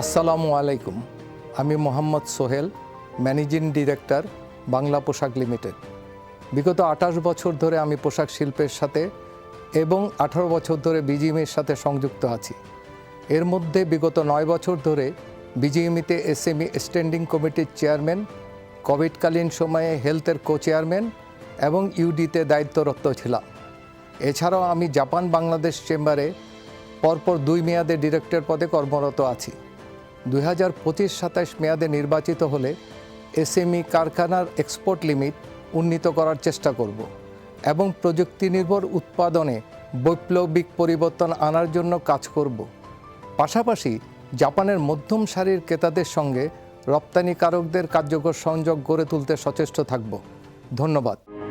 আসসালামু আলাইকুম। আমি Mohammad Sohel, managing director, Bangla Poshak limited. বিগত আঠাশ বছর ধরে আমি পোশাক শিল্পের সাথে এবং আঠারো বছর ধরে বিজিএমের সাথে সংযুক্ত আছি। এর মধ্যে বিগত নয় বছর ধরে বিজিএমিতে এসএমই স্ট্যান্ডিং কমিটির চেয়ারম্যান, কোভিডকালীন সময়ে হেলথের কো চেয়ারম্যান এবং ইউডিতে দায়িত্বরত ছিলাম। এছাড়াও আমি জাপান বাংলাদেশ চেম্বারে পরপর দুই মেয়াদে ডিরেক্টর পদে কর্মরত আছি। দুই হাজার পঁচিশ সাতাশ মেয়াদে নির্বাচিত হলে এসএমই কারখানার এক্সপোর্ট লিমিট উন্নীত করার চেষ্টা করব এবং প্রযুক্তি নির্ভর উৎপাদনে বৈপ্লবিক পরিবর্তন আনার জন্য কাজ করব। পাশাপাশি জাপানের মধ্যম সারির ক্রেতাদের সঙ্গে রপ্তানিকারকদের কার্যকর সংযোগ গড়ে তুলতে সচেষ্ট থাকব। ধন্যবাদ।